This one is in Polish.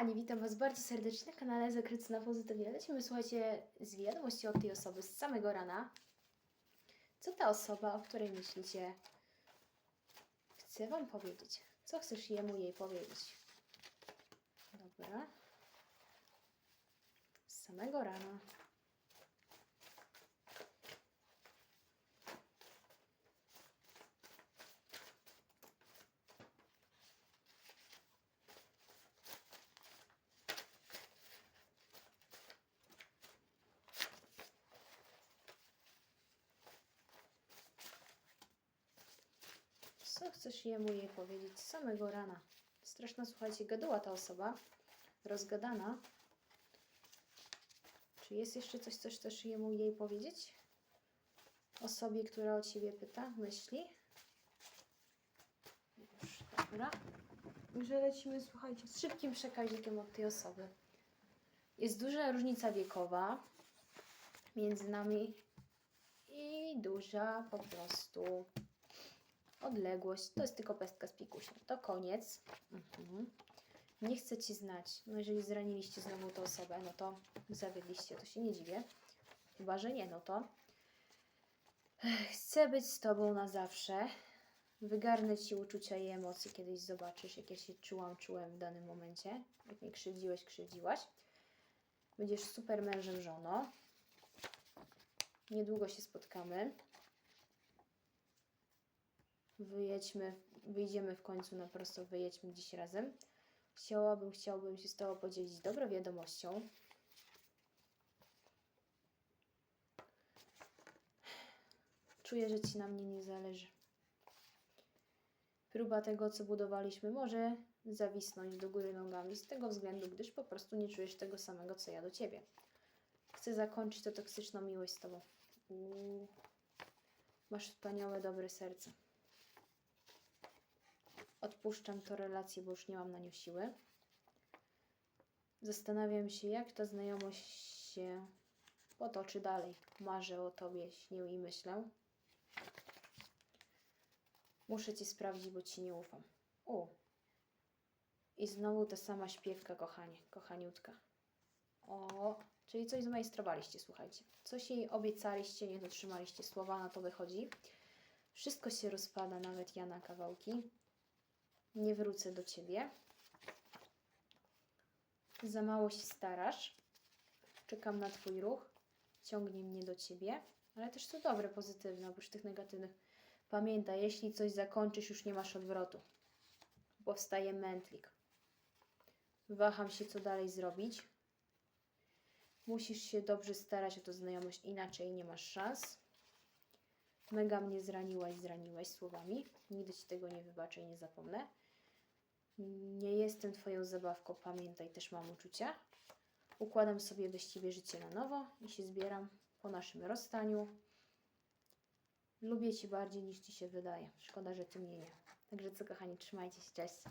Kochani, witam Was bardzo serdecznie na kanale Zakryty na Pozytywie. Lecimy, słuchajcie, z wiadomości od tej osoby z samego rana. Co ta osoba, o której myślicie, chce Wam powiedzieć? Co chcesz jemu, jej powiedzieć? Dobra. Z samego rana. Co chcesz jemu jej powiedzieć z samego rana? Straszna, słuchajcie, gaduła ta osoba. Rozgadana. Czy jest jeszcze coś, co chcesz jemu jej powiedzieć? Osobie, która o ciebie pyta, myśli. Już, dobra. Że lecimy, słuchajcie, z szybkim przekaźnikiem od tej osoby. Jest duża różnica wiekowa między nami i duża po prostu odległość. To jest tylko pestka z pikuśem. To koniec. Mhm. Nie chcę Ci znać. No jeżeli zraniliście znowu tę osobę, no to zawiedliście, to się nie dziwię. Chyba, że nie, no to chcę być z Tobą na zawsze. Wygarnę Ci uczucia i emocje, kiedyś zobaczysz, jak ja się czułam, czułem w danym momencie. Jak mnie krzywdziłeś, krzywdziłaś. Będziesz super mężem, żono. Niedługo się spotkamy. Wyjedźmy, wyjdziemy w końcu na prosto, wyjedźmy gdzieś razem. Chciałabym, chciałbym się z Tobą podzielić dobrą wiadomością. Czuję, że Ci na mnie nie zależy. Próba tego, co budowaliśmy, może zawisnąć do góry nogami z tego względu, gdyż po prostu nie czujesz tego samego, co ja do Ciebie. Chcę zakończyć tę toksyczną miłość z Tobą. Uuu. Masz wspaniałe, dobre serce. Odpuszczam tę relację, bo już nie mam na nią siły. Zastanawiam się, jak ta znajomość się potoczy dalej. Marzę o Tobie, śnię i myślę. Muszę Ci sprawdzić, bo Ci nie ufam. U. I znowu ta sama śpiewka, kochanie, kochaniutka. O, czyli coś zmajstrowaliście, słuchajcie. Coś jej obiecaliście, nie dotrzymaliście słowa, na to wychodzi. Wszystko się rozpada, nawet ja na kawałki. Nie wrócę do ciebie. Za mało się starasz. Czekam na twój ruch. Ciągnie mnie do ciebie. Ale też to dobre, pozytywne, oprócz tych negatywnych. Pamiętaj, jeśli coś zakończysz, już nie masz odwrotu. Powstaje mętlik. Waham się, co dalej zrobić. Musisz się dobrze starać o tę znajomość, inaczej nie masz szans. Mega mnie zraniłaś, zraniłaś słowami. Nigdy ci tego nie wybaczę i nie zapomnę. Nie jestem twoją zabawką, pamiętaj, też mam uczucia. Układam sobie bez ciebie życie na nowo i się zbieram po naszym rozstaniu. Lubię cię bardziej niż ci się wydaje. Szkoda, że ty mnie nie. Także co, kochani, trzymajcie się, cześć.